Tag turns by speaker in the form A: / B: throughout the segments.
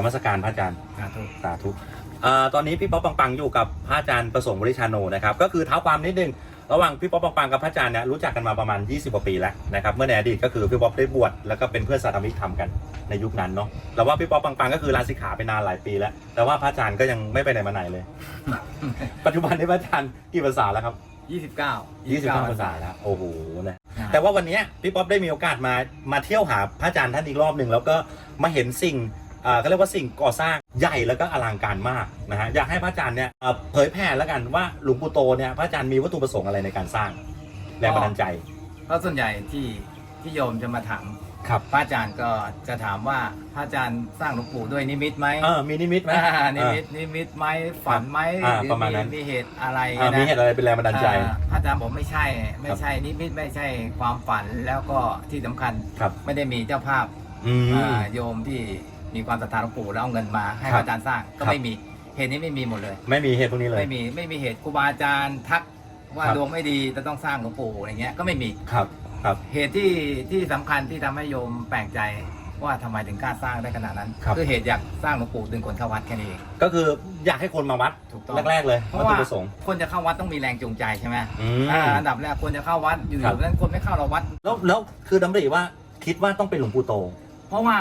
A: นมัสการพระอาจารย์
B: สาธุ
A: สาธุเอ่อตอนนี้พี่ป๊อปปังปังอยู่กับพระอาจารย์ประสงค์บริชาโนนะครับก็คือเท้าความนิดนึงระหว่างพี่ป๊อปปังปังกับพระอาจารย์เนี่ยรู้จักกันมาประมาณ 20กว่าปีแล้วนะครับเมื่อในอดีตก็คือพี่ป๊อปได้บวชแล้วก็เป็นเพื่อนสาธมิกทำกันในยุคนั้นเนาะแล้วว่าพี่ป๊อปปังปังก็คือลาสิกขาไปนานหลายปีแล้วแต่ว่าพระอาจารย์ก็ยังไม่ไปไหนมาไหนเลย ปัจจุบันนี้พระอาจารย์กี่ภาษาแล้วครับ
B: ยี่สิบเก้า
A: 29ภาษาแล้วโอ้โหนะแต่ว่าวันเนี้ยพี่ป๊อปได้มีโอกาสมามาเที่ยวหาพระอาจารย์ท่านอีกรอบหนึ่งแล้วก็มาเห็นสิ่ง อ่าเขาเรียกว่าสิ่งก่อสร้างใหญ่แล้วก็อลังการมากนะฮะอยากให้พระอาจารย์เนี่ยเอ่อเผยแผ่แล้วกันว่าหลวงปู่โตเนี่ยพระอาจารย์มีวัตถุประสงค์อะไรในการสร้างแรงบันดาลใจ
B: เพราะส่วนใหญ่ที่ที่โยมจะมาถาม
A: ครับ
B: พระอาจารย์ก็จะถามว่าพระอาจารย์สร้างหลวงปู่ด้วยนิมิตไหม
A: เออมีนิมิตไหม
B: อ่านิมิตนิมิตไหมฝันไหม
A: อ่า
B: หรือ
A: ประมาณนั้น
B: มีเหตุอะไร
A: อ่า
B: นะ
A: มีเหตุอะไรเป็นแรงบันดาลใจ
B: อ่าพระอาจารย์บอกไม่ใช่ไม่ใช่นิมิตไม่ใช่ความฝันแล้วก็ที่สำคัญ
A: ครับ
B: ไม่ได้มีเจ้าภาพ
A: อืม
B: อ่าโยมที่ มีความศรัทธาหลวงปู่แล้วเอาเงินมาให้
A: ค
B: พ
A: รับ
B: ระอาจารย์สร้างก็
A: ครับ
B: ไม่มีเหตุนี้ไม่มีหมดเลย
A: ไม่มีเหตุพวกนี้เลย
B: ไม่มีไม่มีเหตุครูบาอาจารย์ทักว่า
A: ครับ
B: ดวงไม่ดีจะต้องสร้างหลวงปู่อะไรเงี้ยก็ไม่มี
A: ครับครับ
B: เหตุที่ที่สำคัญที่ทำให้โยมแปลกใจว่าทำไมถึงกล้าสร้างได้ขนาดนั้น
A: ครับ
B: อเหตุอยากสร้างหลวงปู่ดึงคนเข้าวัดแค่นี้เอง
A: ก็คืออยากให้คนมาวัด
B: ถูกต้อง
A: แรก ๆ เลย
B: เพ
A: วัต
B: ราะ
A: ถุ
B: ว่า
A: ประสงค์
B: คนจะเข้าวัดต้องมีแรงจูงใจใช่ไหม
A: อืม
B: อ่าอันดับแรกคนจะเข้าวัดอยู่
A: ครับ
B: ๆนั้นคนไม่เข้าเราวัด
A: แล้วแล้วคือดำริว่าคิดว่าต้องเป็นหลวงปู่โต
B: เพราะว่า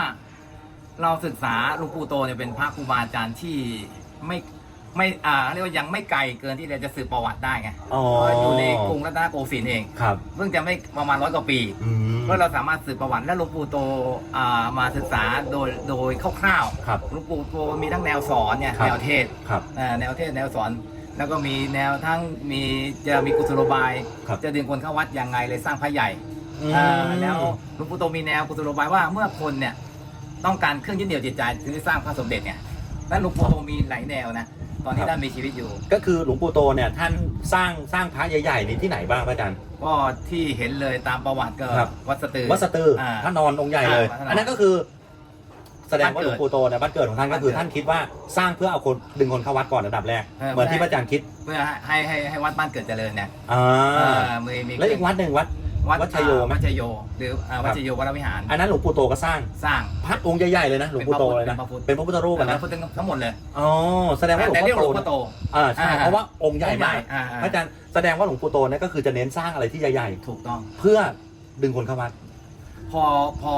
B: เราศึกษาหลวงปู่โตเนี่ยเป็นพระครูบาอาจารย์ที่ไม่ไม่อ่าเรียกว่ายังไม่ไกลเกินที่เราจะสืบประวัติได้ไง
A: อ๋อ
B: เพราะอยู่ในกรุงรัตนโกสินทร์เอง
A: ครับ
B: เพิ่งจะไม่ประมาณร้อยกว่าปี
A: อืม
B: เพราะเราสามารถสืบประวัติและหลวงปู่โตอ่ามาศึกษาโดยโดยคร่าว
A: ครับ
B: ๆหลวงปู่โตมีทั้งแนวสอนเนี่ย
A: ครับ
B: แนวเทศ
A: ครับ
B: อ่าแนวเทศแนวสอน แล้วก็มีแนวทั้งมีจะมีกุศโลบาย
A: ครับ
B: จะดึงคนเข้าวัดยังไงเลยสร้างพระใหญ่
A: อืม
B: อ่าแล้วหลวงปู่โตมีแนวกุศโลบายว่าเมื่อคนเนี่ย ต้องการเครื่องยึดเหนี่ยวจิตใจถึงได้สร้างพระสมเด็จเนี่ยและหลวงปู่โตมีหลายแนวนะตอนที่ท่านมีชีวิตอยู่
A: ก็คือหลวงปู่โตเนี่ยท่านสร้างสร้างพระใหญ่ๆนี่ที่ไหนบ้างพระอาจารย์
B: ก็ที่เห็นเลยตามประวัติก็
A: ครับ
B: วัดสตือ
A: วัดสตืออาพระนอนองค์ใหญ่เลย
B: อ่าพระนอน
A: อันนั้นก็คือ แสดงว่า
B: บ้าน
A: หล
B: เกิ
A: ว
B: ด
A: งปู่โตเนี่ยบ้านเกิดของท่านก็คือ
B: บ้านเกิด
A: ท่านคิดว่าสร้างเพื่อเอาคนดึงคนเข้าวัดก่อนอันดับแรก
B: เออ
A: เหมือนที่
B: ไม่
A: พระอาจารย์คิด
B: เพื่อให้ให้ให้วัดบ้านเกิดเจริญเนี่ย
A: อ่า
B: เออมีมี
A: แล้วอีกวัดหนึ่งวัด วัดชัยโยไหม
B: วัดชัยโย หรืออ่าวัดชัยโยวัดวิหาร
A: อันนั้นหลวงปู่โตก็สร้าง
B: สร้าง
A: พระองค์ใหญ่ๆเลยนะหลวงปู่โตเลยนะ
B: เป็นพระพุทธ
A: เป็นพระพุทธรูปอะ
B: แล้
A: นะ
B: วพุทธทั้งหมดเลย
A: อ๋อแสดงว่าหลวง
B: แต่
A: พ่
B: เรียกหลวง
A: อ
B: พ่อ
A: โต
B: โต
A: อ่าใช่
B: อ่า
A: เพราะว่าองค์ใหญ่มาก
B: อ่า
A: พระอาจารย์แสดงว่าหลวงปู่โตเนี่ยก็คือจะเน้นสร้างอะไรที่ใหญ่
B: ถูกต้อง
A: ๆ เพื่อดึงคนเข้าวัด
B: พอพอ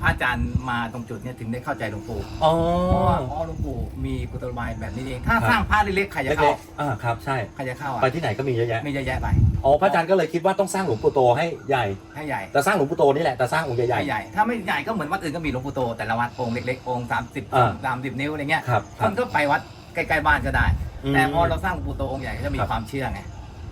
B: พระอาจารย์มาตรงจุดเนี้ถึงได้เข้าใจหลวงปู่
A: อ๋อ
B: เพราะว่าอ๋อหลวงปู่มีกุศโลบายแบบนี้เองถ้า
A: ครับ
B: สร้างพระเล็กๆใครจะ
A: เล็
B: เข้าก
A: ๆอ่าครับใช่
B: ใครจะเข้า
A: ไป
B: อะ
A: ที่ไหนก็มีเยอะแยะ
B: ไม่เยอะแยะไป
A: อ๋อพระอาจารย์ก็เลยคิดว่าต้องสร้างหลวงปู่โตให้ใหญ่
B: ให้ใหญ่
A: แต่สร้างหลวงปู่โตนี่แหละแต่สร้างองค์ใหญ่
B: ให้ใหญ่ถ้าไม่ใหญ่ก็เหมือนวัดอื่นก็มีหลวงปู่โตแต่ละวัดองค์เล็กๆองค์สามสิบ
A: อ่า
B: สามสิบนิ้วอะไรเงี้ย
A: ๆครับค
B: ครับนก็ไปวัดใกล้ๆบ้านก็ได้
A: ม
B: แต่พอเราสร้างหลวงปู่โตองค์ใหญ่ก็จะมี
A: ครับ
B: ความเชื่อไง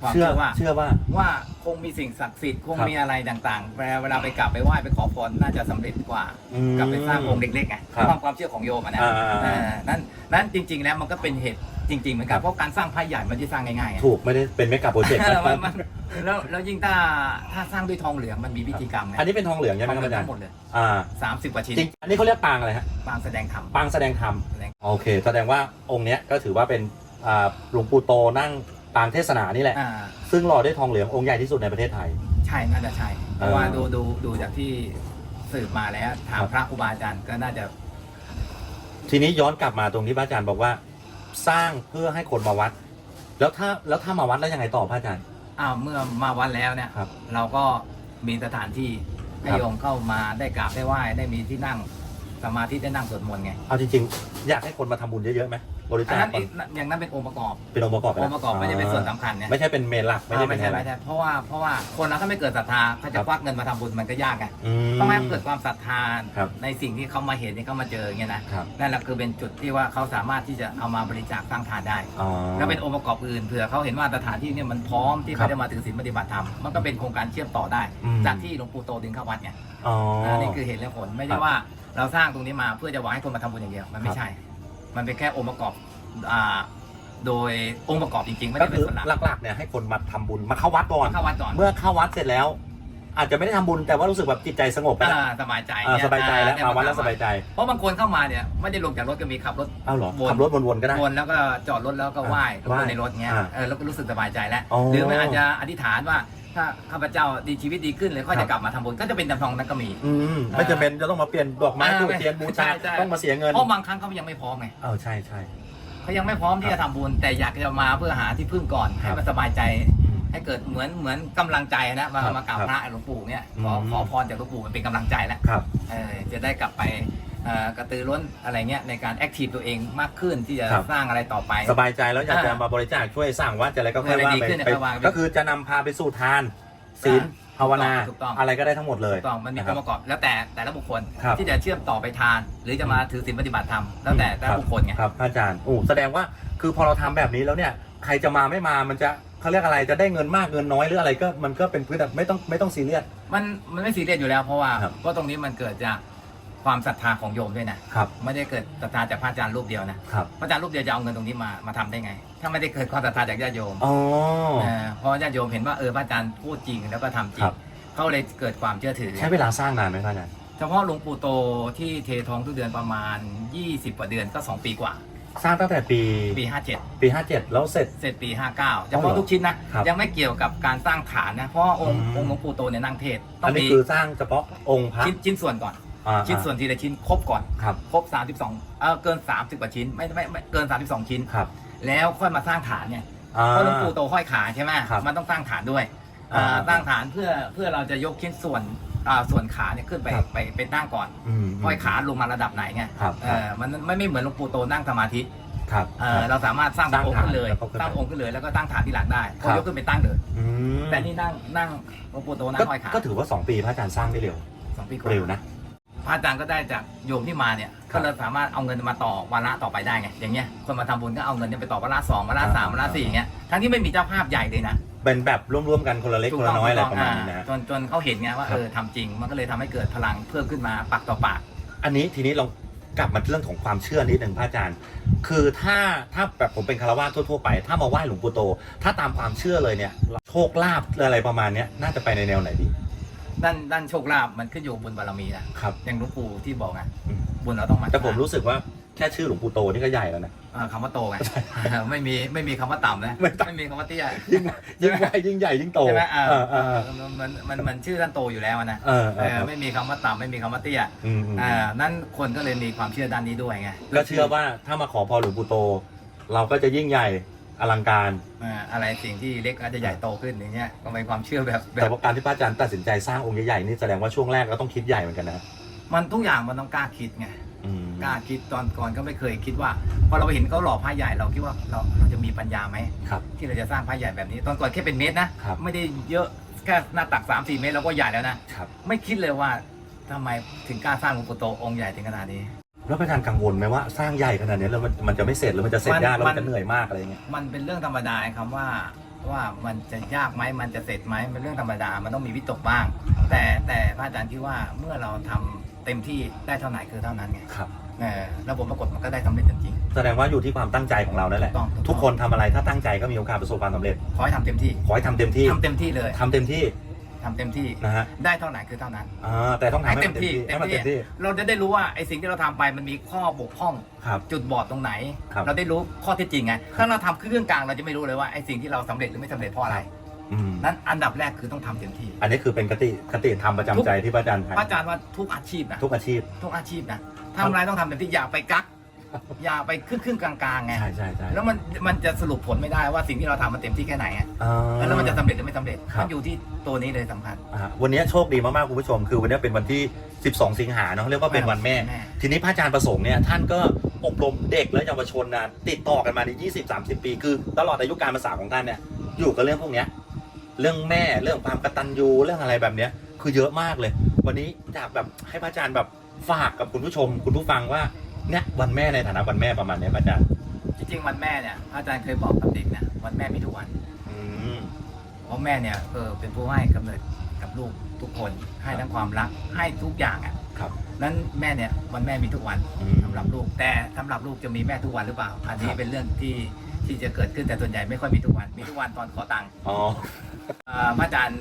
B: ความ
A: เชื่อ
B: เชื่อว่า
A: เชื่อว่า
B: ว่าคงมีสิ่งศักดิ์สิทธิ์คง
A: ครับ
B: มีอะไรต่างๆเวลาเวลาไปกราบไปไหว้ไปขอพรน่าจะสำเร็จกว่า
A: อืม
B: กับไปสร้างองค์เล็กๆไง
A: ครับ
B: ความความเชื่อของโยมอะนะ
A: อ่าๆๆ
B: เออนั้นนั้นจริง ๆ แล้วมันก็เป็นเหตุจริงๆเหมือนกันเพราะการสร้างพระใหญ่มันจะสร้างง่ายๆไง
A: ถูกไม่ได้เป็นเมกะโปรเจกต์
B: เอ
A: นะ
B: อมันมันแล้วแล้วยิ่งถ้าถ้าสร้างด้วยทองเหลืองมันมีพิธีกรรมไง
A: อันนี้เป็นทองเหลืองใช่ไหม
B: ทอง
A: ครับ
B: เหลือง
A: อาจาร
B: ทั้
A: ย์
B: งหมดเลย
A: อ่า
B: สามสิบกว่าชิ้น
A: จริงอันนี้เขาเรียกปางอะไรฮะ
B: ปางแสดงธรรม
A: ปางแสดงธรรม
B: แสดง
A: โอเค แสดงว่าองค์เนี้ยก็ถือว่าเป็นอ่าหลวงปู่โตนั่ง ปางเทศนานี่แหละ
B: อ่า
A: ซึ่งหล่อด้วยทองเหลืององค์ใหญ่ที่สุดในประเทศไทย
B: ใช่น่าจะใช่เพราะว่า
A: เออ
B: ดูดูดูจากที่สืบมาแล้วถาม
A: ครับ
B: พระครูบาอาจารย์ก็น่าจะ
A: ทีนี้ย้อนกลับมาตรงที่พระอาจารย์บอกว่า สร้างเพื่อให้คนมาวัด แล้วถ้าแล้วถ้ามาวัดแล้วยังไงต่อพระอาจารย์
B: อ้าวเมื่อมาวัดแล้วเนี่ย
A: ครับ
B: เราก็มีสถานที่ให้
A: ครับ
B: โยมเข้ามาได้กราบได้ไหว้ได้มีที่นั่ง สมาธิได้นั่งสวดมนต์ไง
A: เอาจริงๆ อยากให้คนมาทำบุญเยอะๆไหมบริ
B: อัน
A: จาค
B: นั้น
A: ก่อน
B: อีกอย่างนั้นเป็นองค์ประกอบ
A: เป็นองค์ประกอบไป
B: อง
A: แล้ว
B: ค์ประกอบไม่ได้เป็นส่วนสำคัญเนี่ย
A: ไม่ใช่เป็นเมนหลักไม่ได้เป็น
B: ไม่
A: ไฮ
B: ใช่
A: ไล
B: ไม่
A: ท์
B: ใช่เพราะว่าเพราะว่าคนเราถ้าไม่เกิดศรัทธาเขา
A: ค
B: จะ
A: รับ
B: ควักเงินมาทำบุญมันก็ยากไง
A: อืม
B: ต้องให้เกิดความศรัทธา
A: ครับ
B: ในสิ่งที่เขามาเห็นที่เขามาเจออย่างเงี้ยนะครับนั่นแหละคือเป็นจุดที่ว่าเขาสามารถที่จะเอามาบริจาคสร้างทานได้
A: อ๋อ
B: แล้วเป็นองค์ประกอบอื่นเผื่อเขาเห็นว่าสถานที่เนี่ยมันพร้อมที่
A: ครั
B: เขา
A: บ
B: จะมาถึงศีลปฏิบัติธรรมมันก็เป็นโครงการเชื่อมต่อได้
A: อืม
B: จากที่หลวงปู่โตดึงเข้าวัดไง
A: อ๋ออ
B: อ่านี่คือเหตุและผลไม่
A: ครั
B: ใช่
A: บ
B: ว่า เราสร้างตรงนี้มาเพื่อจะหวังให้คนมาทำบุญอย่างเดียวมันไม่ใช่ มันเป็นแค่องค์ประกอบอ่าโดยองค์ประกอบจริงๆไม่
A: ก็
B: ได้เป็
A: คื
B: น
A: อ
B: ส่วนหลัก
A: หลักๆเนี่ยให้คนมาทำบุญมาเข้าวัดก่อน
B: เข้าวัดก่อน
A: เมื่อเข้าวัดเสร็จแล้ว อาจจะไม่ได้ทำบุญแต่ว่ารู้สึกแบบจิตใจสงบไปแล้ว
B: อ่าสบายใจ
A: อ่า
B: เนี่
A: สบายใจแล้ว
B: อ่
A: มาวัดแล้ว
B: เนี่ย
A: สบายใจ
B: เพราะบางคนเข้ามาเนี่ยไม่ได้ลงจากรถก็มีขับรถ
A: เอ้าเหรอ
B: วน
A: ขับรถวนๆก็ได้
B: วนแล้วก็จอดรถแล้วก็ไหว้
A: ไหว้
B: รถในรถเงี้ย
A: อ่า
B: เออแล้วก็รู้สึกสบายใจแล้ว
A: อ๋อ
B: หรือมันอาจจะอธิษฐานว่า ถ้าถ้าข้าพเจ้าดีชีวิตดีขึ้นเลยค่อย
A: ครั
B: จะ
A: บ
B: กลับมาทำบุญก็จะเป็นทำนองนั้นก็มี
A: อืมไม่จำเป็นจะต้องมาเปลี่ยนดอกไม้
B: อ่า
A: ทูบเทียนบูชา
B: ใช่ใช่
A: ต้องมาเสียเงิน
B: เพราะบางครั้งเขายังไม่พร้อมไง
A: เออใช่ใช่
B: เขายังไม่พร้อมที่จะทำบุญแต่อยากจะมาเพื่อหาที่พึ่งก่อน
A: ครับ
B: ให้มันสบายใจ
A: อืม
B: ให้เกิดเหมือนเหมือนกำลังใจนะมา
A: ครับ
B: มากราบพระหลวงปู่เนี่ยขอ
A: อืม
B: ขอพรจากหลวงปู่มันเป็นกำลังใจแล้ว
A: ครับ
B: เออจะได้กลับไปเอ่อ กระตือร้นอะไรเงี้ยในการแอคทีฟตัวเองมากขึ้นที่จะ
A: ครับ
B: สร้างอะไรต่อไป
A: สบายใจแล้วอยากจะ
B: อ่าม
A: มาบริจาคช่วยสร้างวัดจะอะไรก็ค่อย
B: อะไร
A: ว่า
B: ดี
A: ไป
B: ขึ้นเนี่ย
A: ไป
B: ก็ว่าไป
A: ก็คือจะนำพาไปสู่ทานศีล
B: อ่า
A: ภาวนา
B: ถูกต้อง
A: อะไรก็ได้ทั้งหมดเลย
B: ถูกต้องมันมี
A: นะ
B: อ
A: ครั
B: ง
A: บ
B: ค์ประกอบแล้วแต่แต่ละบุคคล
A: ครับ
B: ที่จะเชื่อมต่อไปทาน หรือจะมาถือศีลปฏิบัติธรรมแล้วแต่แต่
A: ครั
B: ละ
A: บ
B: บุคคลไง
A: ครับอาจารย์โอ้แสดงว่าคือพอเราทำแบบนี้แล้วเนี่ยใครจะมาไม่มามันจะเขาเรียกอะไรจะได้เงินมากเงินน้อยหรืออะไรก็มันก็เป็นพื้นแบบไม่ต้องไม่ต้องซีเรียส
B: มันมันไม่ซีเรียสอยู่แล้วเพราะว่า
A: ครับ
B: เพราะตรงนี้มันเกิดจาก ความศรัทธาของโยมด้วยนะครับ ไม่ได้เกิดศรัทธาจากพระอาจารย์รูปเดียวนะครับพระอาจารย์รูปเดียวจะเอาเงินตรงนี้มามาทำได้ไง ถ้าไม่ได้เกิดความศรัทธาจากญาติโยม
A: อ๋อ
B: เออเพราะญาติโยมเห็นว่าเออพระอาจารย์พูดจริงแล้วก็ทำจริ
A: ครั
B: ง
A: บ
B: เขาเลยเกิดความเชื่อถือ
A: ใช้เวลาสร้างนานไหมครับอาจารย์
B: เฉพาะหลวงปู่โตที่เททองทุกเดือนประมาณ 20กว่าเดือนก็ 2 ปีกว่า
A: สร้างตั้งแต่ปี
B: ปี 57
A: ปี57แล้วเสร็จ
B: เสร็จปี 59เฉพาะทุกชิ้นนะ
A: ครับ
B: ยังไม่เกี่ยวกับการสร้างฐานนะ เพราะว่าองค์
A: อืม
B: องค์หลวงปู่โตเนี่ยนั่งเทศต้อ
A: อั
B: ง
A: นนี้
B: มี
A: คือสร้างเฉพาะองค์พระ
B: ชิ้นชิ้นส่วนก่อน
A: อ่า
B: ชิ้นส่วนทีละชิ้นครบก่อน
A: ครับ
B: ครบ 32เออเกิน 30กว่าชิ้นไม่ไม่ไม่เกิน 32 ชิ้น
A: ครับ
B: แล้วค่อยมาสร้างฐานเนี่ย
A: อ่า
B: เพราะหลวงปู่โตห้อยขาใช่ไหม
A: ครับ
B: มันต้องสร้างฐานด้วย
A: อ่า
B: อ่าตั้งฐานเพื่อเพื่อเราจะยกชิ้นส่วนอ่าส่วนขาเนี่ยขึ้นไป
A: ครับ
B: ไปไปตั้งก่อน
A: อืม
B: ห้อยขาลงมาระดับไหนไง
A: ครับ
B: เออมันไม่ไม่เหมือนหลวงปู่โตนั่งสมาธิ
A: ครับ
B: เออเราสามารถสร้าง
A: สร้าง
B: องค์
A: ฐาน
B: ขึ้นเลย
A: แล้วก็ขึ้นไป
B: สร้างองค์ขึ้นเลยแล้วก็ตั้งฐานที่หลังได้
A: ครั
B: เขา
A: บ
B: ยกขึ้นไปตั้งเลย
A: อืม
B: แต่นี่นั่งนั่งหลวงปู่โตนั่
A: ก็
B: งห้อยขา
A: ก็ถือว่า 2 ปีพระอาจารย์สร้างได้เร็ว
B: สองปีกว่า
A: เร็วนะ
B: พ ระอาจารย์ก็ได้จากโยมที่มาเนี่ย
A: ครั
B: ก็
A: บ
B: เลยสามารถเอาเงินมาต่อวาระต่อไปได้ไงอย่างเงี้ยคนมาทำบุญก็เอาเงินเนี่ยไปต่อวาระสองวาระสาม
A: อ่า
B: วาระสี่อย่างเงี้ยทั้งที่ไม่มีเจ้าภาพใหญ่เลยนะ
A: เป็นแบบร่วมๆกันคนละเล็กคนละน้อยอะไรประมาณนี้นะ
B: จนจนเขาเห็นไงว่า
A: ครับ
B: เออทำจริงมันก็เลยทำให้เกิดพลังเพิ่มขึ้นมาปากต่อปาก
A: อันนี้ทีนี้เรากลับมาเรื่องของความเชื่อนิดหนึ่งพระอาจารย์ คือถ้าถ้าแบบผมเป็นคารวะทั่วๆไป ถ้ามาไหว้หลวงปู่โต ถ้าตามความเชื่อเลยเนี่ย โชคลาภอะไรประมาณเนี้ยน่าจะไปในแนวไหนดี
B: ด้านด้านโชคลาภมันขึ้นอยู่กับบุญบารมีนะครับ อย่างหลวงปู่ที่บอกไง
A: อืม
B: บุญเราต้องมา
A: แต่ผมรู้สึกว่าแค่ชื่อหลวงปู่โตนี่ก็ใหญ่แล้วนะ
B: เอ่อคำว่าโตไงไม่มีไม่มีคำว่าต่ำนะ
A: ไม่ต่ำ
B: ไม่มีคำว่าเตี้ย
A: ยิ่งยิ่งใหญ่ยิ่งใหญ่ยิ่งโต
B: ใช่ไหมเอ
A: เอ
B: อ
A: อเออ
B: มันมันมันชื่อท่านโตอยู่แล้วนะ
A: เออเอ
B: เอ
A: อ
B: อไม่มีคำว่าต่ำไม่มีคำว่าเตี้ย
A: อืมอืม
B: อ่านั่นคนก็เลยมีความเชื่อด้านนี้ด้วยไง
A: ก็เชื่อว่าถ้ามาขอพรหลวงปู่โต เราก็จะยิ่งใหญ่ อลังการ
B: อ่าอะไรสิ่งที่เล็กอาจจะใหญ่โตขึ้นอย่างเงี้ยก็เป็นความเชื่อแบบแบ
A: แต่
B: บ
A: ว่าการที่พระอาจารย์ตัดสินใจสร้างองค์ใหญ่ๆนี่แสดงว่าช่วงแรกก็ต้องคิดใหญ่เหมือนกันนะ
B: มันทุกอย่างมันต้องกล้าคิดไง
A: อืม
B: กล้าคิดตอนก่อนก็ไม่เคยคิดว่าพอเราไปเห็นเขาหล่อพระใหญ่เราคิดว่าเราเราจะมีปัญญาไหม
A: ครับ
B: ที่เราจะสร้างพระใหญ่แบบนี้ ตอนก่อนแค่เป็นเมตรนะครับ ไม่ได้เยอะแค่หน้าตัก3 4เมตรเราก็ใหญ่แล้วนะครับ ไม่คิดเลยว่าทำไมถึงกล้าสร้างหลวงปู่โตองค์ใหญ่ถึงขนาดนี้
A: แล้วพระอาจารย์กังวลไหมว่าสร้างใหญ่ขนาดนี้แล้วมันมันจะไม่เสร็จหรือมันจะเสร็จ
B: มัน
A: ยากแล้วมัน
B: มัน
A: จะเหนื่อยมากอะไรเงี้ย
B: มันเป็นเรื่องธรรมดาคำว่าว่ามันจะยากไหมมันจะเสร็จไหมเป็นเรื่องธรรมดา มันต้องมีวิตกบ้าง แต่แต่พระอาจารย์คิดว่าเมื่อเราทำเต็มที่ได้เท่าไหร่คือเท่านั้นไง
A: ครับ
B: เออแล้วผลปรากฏมันก็ได้สำเร็จจริง
A: แสดงว่าอยู่ที่ความตั้งใจของเรานั่นแหละ
B: ถูกต้องถูกต้อง
A: ทุกคนทำอะไรถ้าตั้งใจก็มีโอกาสประสบความสำเร็จ
B: ๆขอให้ทำเต็มที่
A: ขอให้ทำเต็มที่
B: ทำเต็มที่เลย
A: ทำเต็มที่
B: ทำเต็มที่
A: นะฮะ
B: ได้เท่าไหร่คือเท่านั้น
A: อ่าแต่ต้องทำ
B: ให้
A: ให้
B: เต็
A: มัน
B: ม
A: เต็ม
B: ที่
A: ที่
B: เต็
A: ให้
B: ม
A: มัน
B: ที่
A: เต็มที่
B: เราจะได้รู้ว่าไอ้สิ่งที่เราทำไปมันมีข้อบกพร่อง
A: ครับ
B: จุดบอดตรงไหน
A: ครับ
B: เราได้รู้ข้อเท็จจริงไงถ้าเราทำเครื่องกลางเราจะไม่รู้เลยว่าไอ้สิ่งที่เราสำเร็จหรือไม่สำเร็จเพราะอะไร
A: อืม
B: นั้นอันดับแรกคือต้องทำเต็มที่
A: อันนี้คือเป็นคติคติธรรมประจำใจที่พระอาจารย์ให้
B: พระอาจารย์ว่าทุกอาชีพนะ
A: ทุกอาชีพ
B: ทุกอาชีพนะทำอะไรต้องทำเต็มที่อย่าไปกัก อย่าไปครึ่งครึ่งๆกลางๆไง
A: ใช่ใช่ใช่
B: แล้วมันมันจะสรุปผลไม่ได้ว่าสิ่งที่เราทำมันเต็มที่แค่ไหนอะ
A: อ่า
B: แล้วมันจะสำเร็จหรือไม่สำเร็จ
A: ครับ
B: มันอยู่ที่ตัวนี้เลยสำคัญ
A: อ่าวันนี้โชคดีมากๆคุณผู้ชม คือวันนี้เป็นวันที่ 12 สิงหาเนาะเรียกว่าเป็นวันแม่
B: แม่
A: ทีนี้พระอาจารย์ประสงค์เนี่ยท่านก็อบรมเด็กและเยาวชนนะติดต่อกันมาใน20 30 ปี คือตลอดอายุการภาษาของท่านเนี่ยอยู่กับเรื่องพวกเนี้ยเรื่องแม่เรื่องความกตัญญูเรื่องอะไรแบบเนี้ยคือเยอะมากเลย วันนี้อยากแบบให้พระอาจารย์แบบฝากกับคุณผู้ชม คุณผู้ฟังว่า เนี่ยวันแม่ในฐานะวันแม่ประมาณเนี้ยพระอาจารย์
B: จริงๆวันแม่เนี่ยพระอาจารย์เคยบอกกับเด็กนะวันแม่มีทุกวัน
A: อืม
B: เพราะแม่เนี่ยเออเป็นผู้ให้กำเนิดกับลูกทุกคนให้ทั้งความรักให้ทุกอย่างอะ
A: ครับ
B: นั้นแม่เนี่ยวันแม่มีทุกวัน
A: อืม
B: สำหรับลูก แต่สำหรับลูกจะมีแม่ทุกวันหรือเปล่าอันนี้เป็นเรื่องที่ที่จะเกิดขึ้นแต่ส่วนใหญ่ไม่ค่อยมีทุกวันมีทุกวันตอนขอตังค์
A: อ๋อ
B: อ่าพระอาจารย์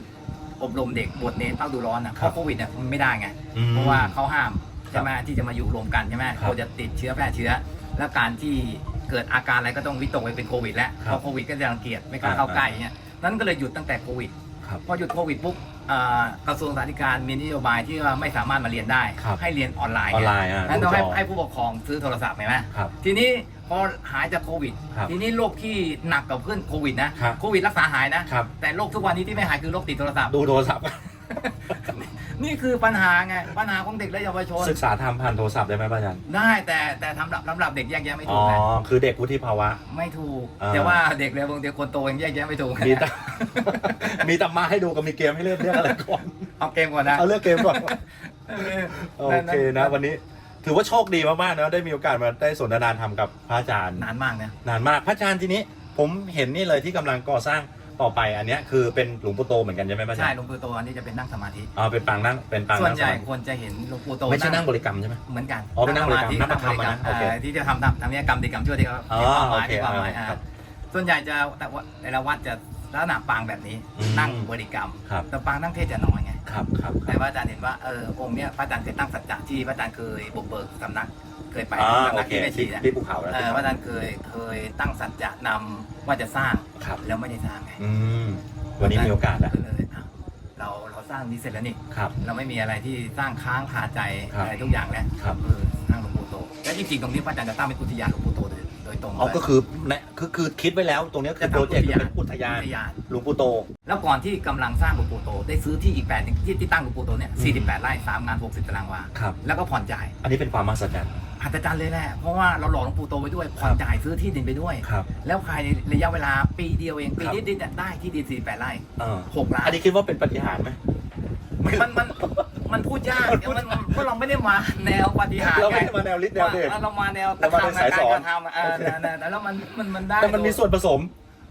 B: อบรมเด็กบวชเนรเฝ้าดูร้อนนะเพ
A: ครับ
B: ราะโควิดเนี่ยมันไม่ได้ไง
A: อืม
B: เพราะว่าเขาห้าม ใช่ไหมที่จะมาอยู่รวมกันใช่ไหม
A: ครับ
B: เขาจะติดเชื้อแพร่เชื้อ แล้วการที่เกิดอาการอะไรก็ต้องวิตกไปเป็นโควิดแล้ว
A: ครับ
B: เพราะโควิดก็จะรังเกียจไม่กล้าเข้า
A: อ่า
B: ใกล้เนี่ยนั้นก็เลยหยุดตั้งแต่โควิด
A: ครับ
B: พอหยุดโควิดปุ๊บอ่ากระทรวงสาธารณการมีนโยบายที่ว่าไม่สามารถมาเรียนได้
A: ครับ
B: ให้เรียนออนไลน์
A: ออน
B: ไง
A: ไลน์อะ
B: นั้นต้องให้
A: ดูจ
B: ให้ผู้ปกครองซื้อโทรศัพท์เห็นไหม
A: ครับ
B: ทีนี้พอหายจากโควิด
A: ครับ
B: ทีนี้โรคที่หนักกว่าเพื่อนโควิดนะครับโควิดรักษาหายนะ
A: ครับ
B: แต่โรคทุกวันนี้ที่ไม่หายคือโรคติดโทรศัพท์
A: ดูโทรศัพท์
B: นี่คือปัญหาไง ปัญหาของเด็กและเยาวชน
A: ศึกษาทำผ่านโทรศัพท์ได้ไหมพระอาจารย์
B: ได้แต่แต่ทำรับสำหรับเด็กแยกแยะไม่
A: อ๋
B: ถู
A: อ
B: กไง
A: คือเด็กวุฒิภาวะ
B: ไม่ถูก
A: อ่า
B: แต่ว่าเด็กเลยบางทีคนโตยังแยกแยะไม่ถูก
A: มีแต่มีตำมาให้ดูกับมีเกมให้เลือกเลือกอะไรก่อน
B: เอาเกมก่อนนะ
A: เอาเลือกเกมก่อน
B: เออ
A: โอเคนะ วันนี้ถือว่าโชคดีมากๆนะได้มีโอกาสมาได้สนทนาธรรมกับพระอาจารย์
B: นานมากนะ
A: นานมากพระอาจารย์ทีนี้ผมเห็นนี่เลยที่กำลังก่อสร้าง ต่อไปอันเนี้ยคือเป็นหลวงปู่โตเหมือนกันใช่ไหมพระอาจา
B: ใช่
A: รย์
B: หลวงปู่โตอันนี้จะเป็นนั่งสมาธิ
A: อ๋อเป็นปางนั่งเป็นปาง
B: ส่วน
A: นั่ง
B: ใหญ่
A: สมาธิ
B: คนจะเห็นหลวงปู่โต
A: ไม่ใช่นั่งบริกรรมใช่ไหม
B: เหมือนกัน
A: อ๋อเป็นนั่งบริกรรม
B: นั่ง
A: นั่งประทับ
B: บริกรรม
A: นะโอเค
B: เอ่อที่จะทำทำทำเนี่ยกรรมติกรรมช่วยที่เขา
A: อ๋อ
B: ที่ความหมาย
A: โอเค
B: ที่ความหมาย
A: อ่า
B: อ่า
A: ครับ
B: ส่วนใหญ่จะแต่ว่าแต่ละวัดจะลักษณะปางแบบนี้
A: อืม
B: นั่งบริกรรม
A: ครับ
B: แต่ปางนั่งเทศจะน้อยไง
A: ครับครับค
B: แต่
A: รับ
B: ว่าอาจารย์เห็นว่าเออองค์เนี้ยพระอาจารย์เคยตั้งสัจจะที่พระอาจารย์เคยบุกเบิกสำนักเค ยไป
A: อ่า
B: สำ
A: โอ
B: นัก
A: เค
B: ที่ไม่ชี
A: ที่
B: นะ
A: ที่ภูเขาแล้ว
B: เออพระอาจารย์เคยเคยตั้งสัจจะนำว่าจะสร้าง
A: ครับ
B: แล้วไม่ได้สร้างไง
A: อืมวันนี้มีโอกาสแล้ว
B: ก็เลยอ้าวเราเราสร้างนี้เสร็จแล้วนี่
A: ครับ
B: เราไม่มีอะไรที่สร้างค้างคาใจ
A: ครับ
B: อะไรทุกอย่างแล้ว
A: ครับ
B: คือสร้างหลวงปู่โต และจริงๆตรงนี้พระอาจารย์จะตั้งเป็นอุทยานหลวงปู่โตโดยโดยตรง
A: อ๋อ
B: เลย
A: ก็คือเนี่ยคือคือคิดไว้แล้วตรงเนี้ยคือ
B: จะ
A: โปร
B: ทำ
A: เจกต์
B: อุทยาน
A: เป็นอุทยาน
B: อุทยาน
A: หลวงปู่โต
B: แล้วก่อนที่กำลังสร้างหลวงปู่โต ได้ซื้อที่อีกแปลงหนึงที่ที่ตั้งหลวงปู่โตเนี่ย48ไร่3งาน 60 ตารางวา
A: ครับ
B: แล้วก็ผ่อนจ่าย
A: อันนี้เป็นความมหัศจรรย์
B: อัศจรรย์เลยแหละ เพราะว่าเราหล่อหลวงปู่โตไปด้วยผ่อนจ่ายซื้อที่ดินไปด้วย
A: ครับ
B: แล้วภายในระยะเวลาปีเดียวเอง ปี
A: ครับ
B: นิดๆเนี่ยได้ที่ดิน48ไร่
A: เออ
B: 6ล้าน
A: อันนี้คิดว่าเป็นปฏิหารย์ไหม
B: มันมันมันพูดยาก
A: มันพูด
B: มันมันเพราะเราไม่ได้มาแนวปฏิหารย์
A: เราไม่
B: ไง
A: ได้มาแนวฤทธิ์แนวเดช
B: ว่าเรามาแนว
A: เรามาในสายสอน
B: กระทำะเออแต่แต่แต่แล้วมันมันมันได้
A: แต่มันมีส่วนผสม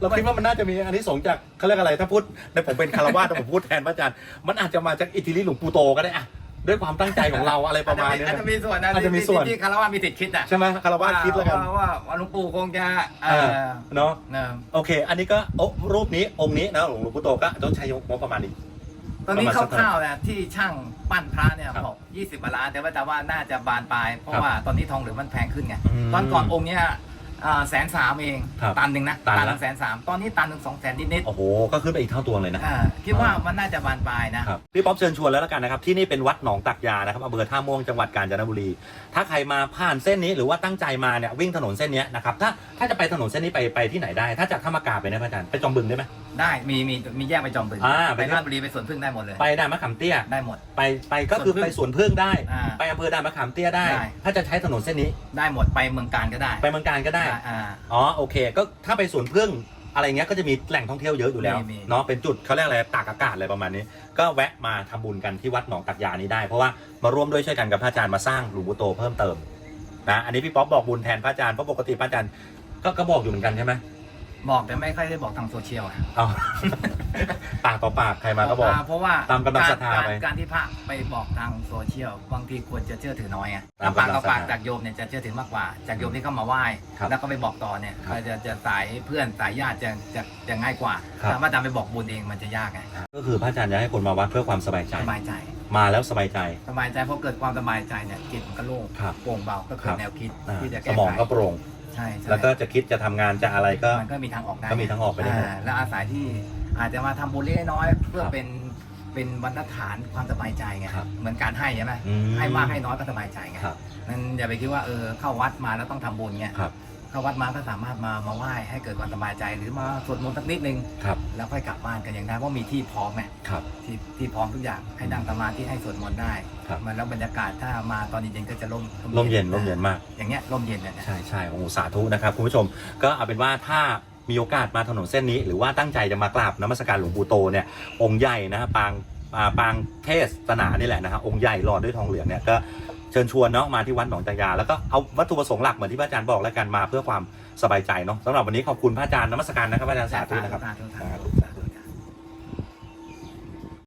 A: เราคิดว่ามันน่าจะมีอันนี้สงส์จากเขาเรียกอะไร ถ้าพูดในผมเป็นคารวาสแต่ผมพูดแทนพระอาจารย์ มันอาจจะมาจากอิทธิฤทธิ์หลวงปู่โตก็ได้อะ ด้วยความตั้งใจของเราอะไรประมาณเนี้ย
B: อาจจะมีส่วนนะ
A: อาจจะมีส่วน
B: ที่ที่คารวะมีติดคิดอะ
A: ใช่ไหมคารวาสคิดแล้วกัน
B: ว่าว่าว่าหลวงปู่คงจะเอ
A: เอ
B: อ
A: อเนาะ
B: เออ
A: โอเค อันนี้ก็โอ้รูปนี้องค์นี้นะหลวงปู่โตก็ต้องใช้งบประมาณนี้
B: ตอนนี้
A: ประมาณสัก
B: คร่าวๆนะที่ช่างปั้นพระเนี่ย
A: ครับ
B: บอก20บาทล้านแต่ว่าแต่ว่าน่าจะบานปลายเพ
A: ครั
B: ราะ
A: บ
B: ว่าตอนนี้ทองเหลืองมันแพงขึ้นไง
A: อืม
B: ตอนก่อนองค์เนี้ย แสนสามเอง
A: ครับ
B: ตันหนึ่งนะ
A: ตันละ
B: หนึ่งแสนสามตอนนี้ตันหนึ่งสองแสนนิด
A: โอ้โห ก็ขึ้นไปอีกเท่าตัวเลยนะ
B: ๆอ่าคิดว่ามันน่าจะบานปลายนะ
A: ครับพี่ป๊อปเชิญชวนแล้วละกันนะครับ ที่นี่เป็นวัดหนองตักยานะครับอำเภอท่าม่วงจังหวัดกาญจนบุรี ถ้าใครมาผ่านเส้นนี้หรือว่าตั้งใจมาเนี่ยวิ่งถนนเส้นเนี้ยนะครับถ้าถ้าจะไปถนนเส้นนี้ไปไปที่ไหนได้ ถ้าจากท่ามากาไปนะพระอาจารย์ไปจอมบึงได้ไหม
B: ได้มีมีมีแยกไปจอมบึง
A: อ่า
B: ไป
A: ไป
B: ราชบุรีไปสวนพึ่งได้หมดเลย
A: ไปด่านมะขามเตี้ย
B: ได้หมด
A: ไปไปก็คือ
B: สวนพึ่ง
A: ไปสวนพึ่งได้
B: อ่า
A: ไปอำเภอด่านมะขามเตี้ยได้
B: ได้
A: ถ้าจะใช้ถนนเส้นนี้
B: ได้หมดไปเมืองการก็ได้
A: ไปเมืองการก็ได้
B: อ่า
A: อ๋อโอเค ก็ถ้าไปสวนพึ่งอะไรเงี้ยก็จะมีแหล่งท่องเที่ยวเยอะอยู่แล้ว
B: มีมี
A: เนาะเป็นจุดเขาเรียกอะไรตากอากาศอะไรประมาณนี้ ก็แวะมาทำบุญกันที่วัดหนองตักยานี้ได้เพราะว่ามาร่วมด้วยช่วยกันกับพระอาจารย์มาสร้างหลวงปู่โตเพิ่มเติมนะอันนี้พี่ป๊อปบอกบุญแทนพระอาจารย์เพราะปกติพระอาจารย์ก็ก็บอกอยู่เหมือนกันใช่ไหม
B: บอกแต่ไม่ค่อยได้บอกทางโซเชียลอะ
A: เอา ปากต่อปากใครมาก็บอก
B: เพราะว่า
A: ตามกำลังศรัทธา
B: การ
A: ไป
B: การที่พระไปบอกทางโซเชียลบางทีควรจะเชื่อถือน้อยไง
A: ตาม
B: ถ้าปาก
A: กำลัง
B: ต่อปาก
A: ศรัทธา
B: จากโยมเนี่ยจะเชื่อถือมากกว่า จากโยมที่เข้ามาไหว้
A: ครับ
B: แล้วก็ไปบอกต่อเนี่ย
A: ครับ
B: ก็จะจะสายเพื่อนสายญาติจะจะจะง่ายกว่า
A: ครับ
B: แต่ว่าจะไปบอกบุญเองมันจะยากไง
A: ก็คือพระอาจารย์อยากให้คนมาวัดเพื่อความสบายใจ
B: สบายใจ
A: มาแล้วสบายใจ
B: สบายใจเพราะเกิดความสบายใจเนี่ยจิตมันก็โล่ง
A: ครับ
B: โปร่งเบาก็คื
A: ครั
B: อบแนวคิด
A: อ่า
B: ที่จะ
A: ส
B: แก้
A: มอง
B: ไข
A: ก็โปร่ง
B: ใช่ใช่
A: แล้วก็จะคิดจะทำงานจะอะไรก็
B: มันก็มีทางออกได้
A: ก็มีทางออกไปได้หมดา
B: แล้วอาศัยที่อาจจะมาทำบุญเล็กๆน้อยๆเพื่อ
A: ครับ
B: เป็นเป็นบรรทัดฐานความสบายใจไง
A: ครับ
B: เหมือนการให้ใช่ไหม
A: อื
B: ให้มากให้น้อยก็สบายใจไง
A: ครับ
B: นั่นอย่าไปคิดว่าเออเข้าวัดมาแล้วต้องทำบุญเงี้ย
A: ครับ
B: เข้าวัดมาก็สามารถมามาไหว้ให้เกิดความสบายใจ หรือมาสวดมนต์สักนิดนึง
A: ครับ
B: แล้วค่อยกลับบ้านกันอย่างได้เพราะมีที่พร้อมไง
A: ครับ
B: ที่ที่พร้อมทุกอย่างให้นั่งสมาธิให้สวดมนต์ได้
A: ครับ
B: มันแล้วบรรยากาศถ้ามาตอนเย็นๆก็จะร่ม
A: ร่มเย็นร่มเย็นมาก
B: อย่างเงี้ยร่มเย็นเนี่ยนะ
A: ใช่ใช่โอ้โหสาธุนะครับคุณผู้ชมก็เอาเป็นว่าถ้ามีโอกาสมาถนนเส้นนี้ หรือว่าตั้งใจจะมากราบนมัสการหลวงปู่โตเนี่ยองค์ใหญ่นะฮะปางอ่าปางเทศนานี่แหละนะฮะองค์ใหญ่หล่อด้วยทองเหลืองเนี่ยก็ เชิญชวนเนาะมาที่วัดหนองตายาแล้วก็เอาวัตถุประสงค์หลักเหมือนที่พระอาจารย์บอกแล้วกันมาเพื่อความสบายใจเนาะสำหรับวันนี้ขอบคุณพระอาจารย์นมัสการนะครับพระอาจารย์สาธุนะครับ
B: สาธุ